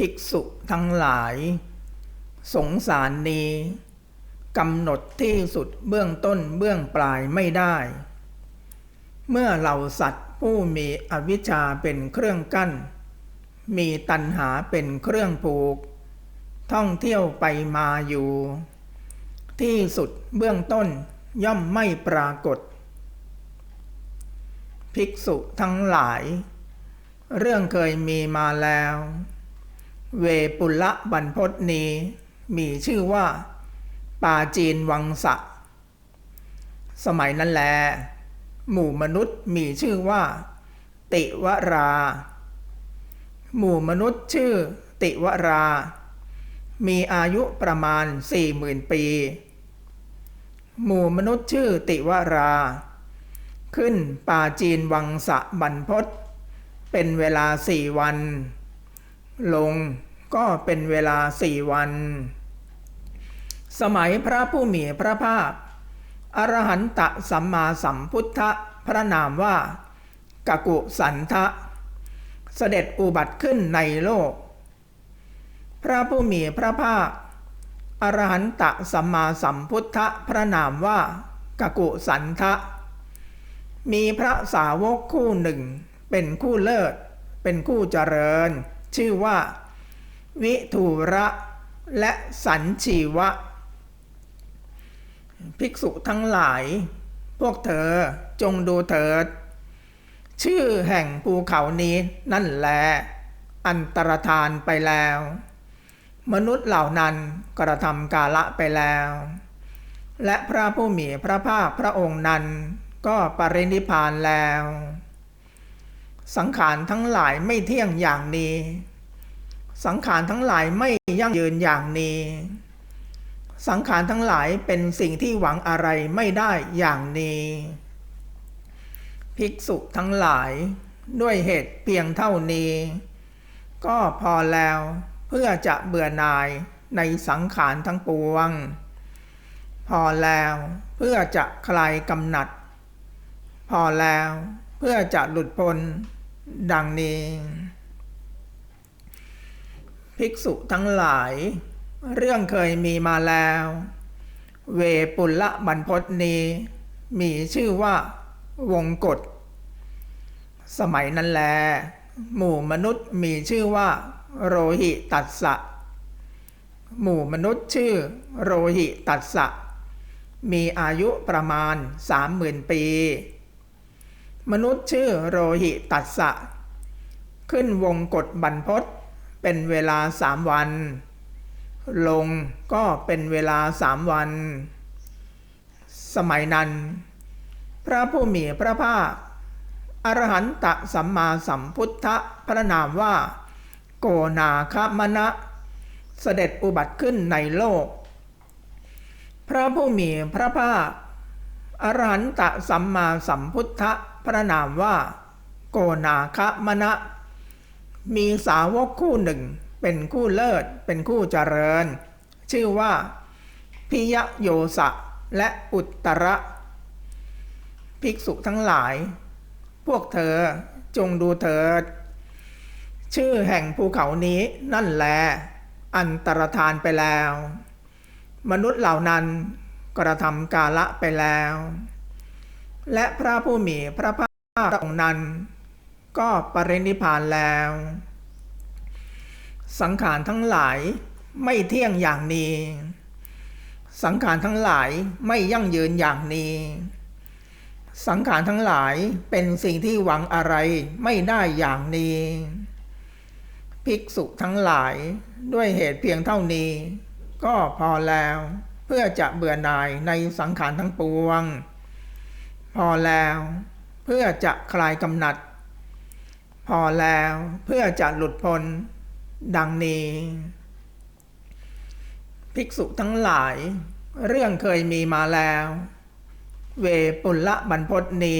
ภิกษุทั้งหลาย สงสารนี้กำหนดที่สุดเบื้องต้นเบื้องปลายไม่ได้ เมื่อเหล่าสัตว์ผู้มีอวิชชาเป็นเครื่องกั้น มีตัณหาเป็นเครื่องผูก ท่องเที่ยวไปมาอยู่ ที่สุดเบื้องต้นย่อมไม่ปรากฏ ภิกษุทั้งหลาย เรื่องเคยมีมาแล้ว เวปุละบรรพตนีมีชื่อว่าปาจีนวังสะ สมัยนั้นแล หมู่มนุษย์มีชื่อว่า ติวรา หมู่มนุษย์ชื่อ ติวรา มีอายุประมาณสี่หมื่นปี หมู่มนุษย์ชื่อติวรา ขึ้นป่าจีนวังสะบรรพตเป็นเวลาสี่วัน ลงก็เป็นเวลาสี่วัน สมัยพระผู้มีพระภาค อรหันตสัมมาสัมพุทธพระนามว่ากกุสันทะ เสด็จอุบัติขึ้นในโลก พระผู้มีพระภาค อรหันตสัมมาสัมพุทธพระนามว่ากกุสันทะ มีพระสาวกคู่หนึ่งเป็นคู่เลิศ เป็นคู่เจริญ ชื่อว่า วิทูระและสันชีวะ ภิกษุทั้งหลาย พวกเธอจงดูเถิด ชื่อแห่งภูเขานี้นั่นแล อันตรธานไปแล้ว มนุษย์เหล่านั้นกระทำกาละไปแล้ว และพระผู้มีพระภาคพระองค์นั้นก็ปรินิพานแล้ว สังขารทั้งหลายไม่เที่ยงอย่างนี้ สังขารทั้งหลายไม่ยั่งยืนอย่างนี้ สังขารทั้งหลายเป็นสิ่งที่หวังอะไรไม่ได้อย่างนี้ ภิกษุทั้งหลายด้วยเหตุเพียงเท่านี้ ก็พอแล้วเพื่อจะเบื่อหน่ายในสังขารทั้งปวง พอแล้วเพื่อจะคลายกำหนัด พอแล้วเพื่อจะหลุดพ้น ดังนี้ ภิกษุทั้งหลาย เรื่องเคยมีมาแล้ว เวปุลละบรรพตนีมีชื่อว่าวงกฎสมัยนั้นแล หมู่มนุษย์มีชื่อว่า โรหิตัสสะ หมู่มนุษย์ชื่อโรหิตัสสะ มีอายุประมาณสามหมื่นปี มนุษย์ชื่อโรหิตัสสะ ขึ้นวงกฎบรรพตเป็นเวลาสามวัน ลงก็เป็นเวลาสามวัน สมัยนั้น พระผู้มีพระภาคอรหันตสัมมาสัมพุทธพระนามว่า โกนาคมณะเสด็จอุบัติขึ้นในโลก พระผู้มีพระภาคอรหันตสัมมาสัมพุทธ พระนามว่า โกนาคมณะ มีสาวกคู่หนึ่ง เป็นคู่เลิศเป็นคู่เจริญ ชื่อว่าพิยโยสะและอุตระ ภิกษุทั้งหลาย พวกเธอจงดูเถิด ชื่อแห่งภูเขานี้นั่นแล อันตรธานไปแล้ว มนุษย์เหล่านั้นกระทำกาละไปแล้ว และพระผู้มีพระภาคองค์นั้น ก็ปรินิพานแล้ว สังขารทั้งหลายไม่เที่ยงอย่างนี้ สังขารทั้งหลายไม่ยั่งยืนอย่างนี้ สังขารทั้งหลายเป็นสิ่งที่หวังอะไรไม่ได้อย่างนี้ ภิกษุทั้งหลายด้วยเหตุเพียงเท่านี้ ก็พอแล้ว เพื่อจะเบื่อหน่ายในสังขารทั้งปวง พอแล้วเพื่อจะคลายกำหนัด พอแล้วเพื่อจะหลุดพ้นดังนี้ ภิกษุทั้งหลาย เรื่องเคยมีมาแล้ว เวปุลละบรรพตนี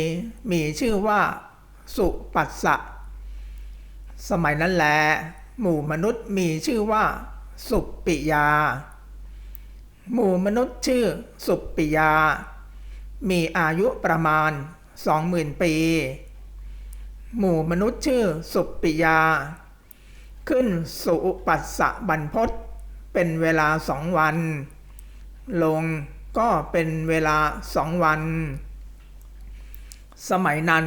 มีชื่อว่าสุปัสสะ สมัยนั้นแหละหมู่มนุษย์มีชื่อว่า สุปปิยา หมู่มนุษย์ชื่อสุปปิยา มีอายุประมาณสองหมื่นปี หมู่มนุษย์ชื่อสุปปิยา ขึ้นสุปัสสะบรรพศเป็นเวลาสองวัน ลงก็เป็นเวลาสองวัน สมัยนั้น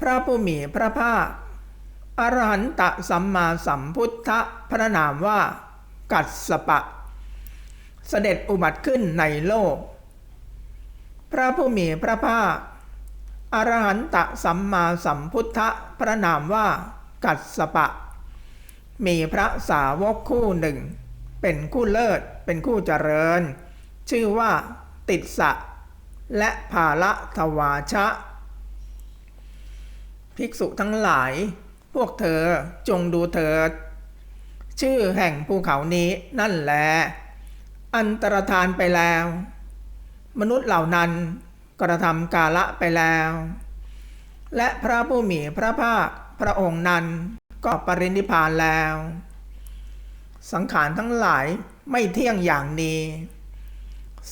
พระผู้มีพระภาคอรหันตสัมมาสัมพุทธพระนามว่า กัสสปะ เสด็จอุบัติขึ้นในโลก พระผู้มีพระภาคอรหันตสัมมาสัมพุทธพระนามว่ากัสสปะ มีพระสาวกคู่หนึ่ง เป็นคู่เลิศเป็นคู่เจริญ ชื่อว่าติดสะ และภาละทวาชะ ภิกษุทั้งหลาย พวกเธอจงดูเถิด ชื่อแห่งภูเขานี้นั่นแหละอันตรธานไปแล้ว มนุษย์เหล่านั้นกระทำกาละไปแล้ว และพระผู้มีพระภาคพระองค์นั้นก็ปรินิพานแล้ว สังขารทั้งหลายไม่เที่ยงอย่างนี้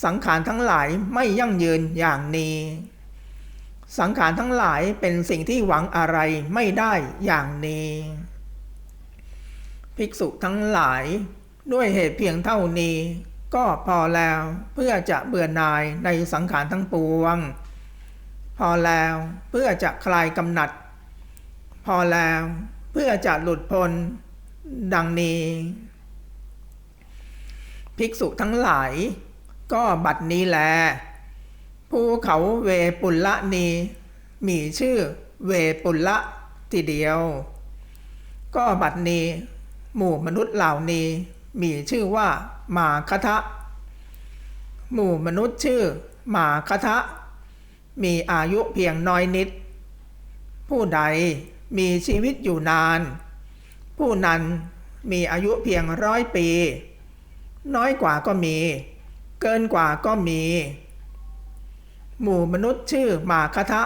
สังขารทั้งหลายไม่ยั่งยืนอย่างนี้ สังขารทั้งหลายเป็นสิ่งที่หวังอะไรไม่ได้อย่างนี้ ภิกษุทั้งหลายด้วยเหตุเพียงเท่านี้ ก็พอแล้วเพื่อจะเบื่อหน่ายในสังขารทั้งปวง พอแล้วเพื่อจะคลายกำหนัด พอแล้วเพื่อจะหลุดพ้นดังนี้ ภิกษุทั้งหลาย ก็บัดนี้แลภูเขาเวปุลละนีมีชื่อเวปุลละทีเดียว ก็บัดนี้ หมู่มนุษย์เหล่านี้มีชื่อว่า มาคทะ หมู่มนุษย์ชื่อมาคทะ มีอายุเพียงน้อยนิด ผู้ใดมีชีวิตอยู่นาน ผู้นั้นมีอายุเพียงร้อยปี น้อยกว่าก็มี เกินกว่าก็มี หมู่มนุษย์ชื่อมาคทะ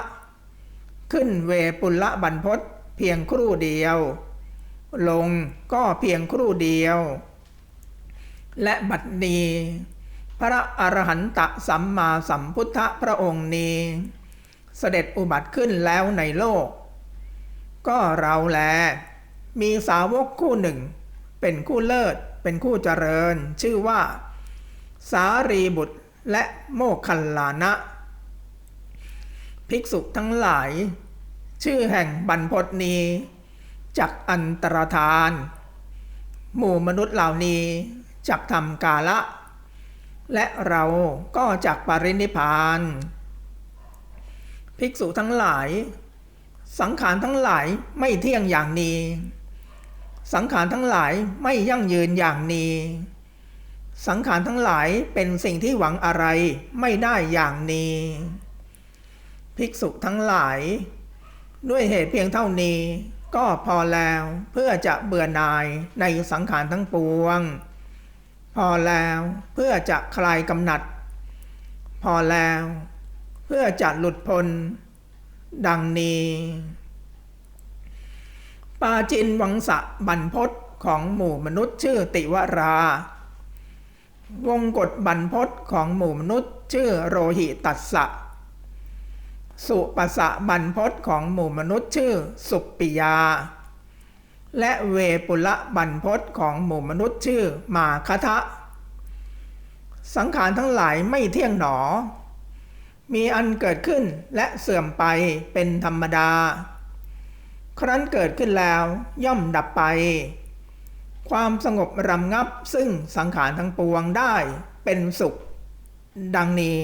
ขึ้นเวปุลละบรรพศเพียงครู่เดียว ลงก็เพียงครู่เดียว และบัดนี้ พระอรหันตสัมมาสัมพุทธพระองค์นี้ เสด็จอุบัติขึ้นแล้วในโลก ก็เราแล มีสาวกคู่หนึ่ง เป็นคู่เลิศเป็นคู่เจริญ ชื่อว่า สารีบุตรและโมคคัลลานะ ภิกษุทั้งหลาย ชื่อแห่งบรรพตนี้จักอันตรธาน หมู่มนุษย์เหล่านี้ จักทำกาละ และเราก็จักปรินิพาน ภิกษุทั้งหลาย สังขารทั้งหลายไม่เที่ยงอย่างนี้ สังขารทั้งหลายไม่ยั่งยืนอย่างนี้ สังขารทั้งหลายเป็นสิ่งที่หวังอะไรไม่ได้อย่างนี้ ภิกษุทั้งหลาย ด้วยเหตุเพียงเท่านี้ก็พอแล้วเพื่อจะเบื่อหน่ายในสังขารทั้งปวง พอแล้วเพื่อจะคลายกำหนัด พอแล้ว เพื่อจะหลุดพ้นดังนี้ ปาจินวังสะบรรพศของหมู่มนุษย์ชื่อติวรา วงกฎบรรพศของหมู่มนุษย์ชื่อโรหิตัสสะ สุปสะบรรพศของหมู่มนุษย์ชื่อสุปปิยา และเวปุละบรรพศของหมู่มนุษย์ชื่อมาคทะ สังขารทั้งหลายไม่เที่ยงหนอ มีอันเกิดขึ้นและเสื่อมไปเป็นธรรมดา ครั้นเกิดขึ้นแล้วย่อมดับไป ความสงบรำงับซึ่งสังขารทั้งปวงได้เป็นสุข ดังนี้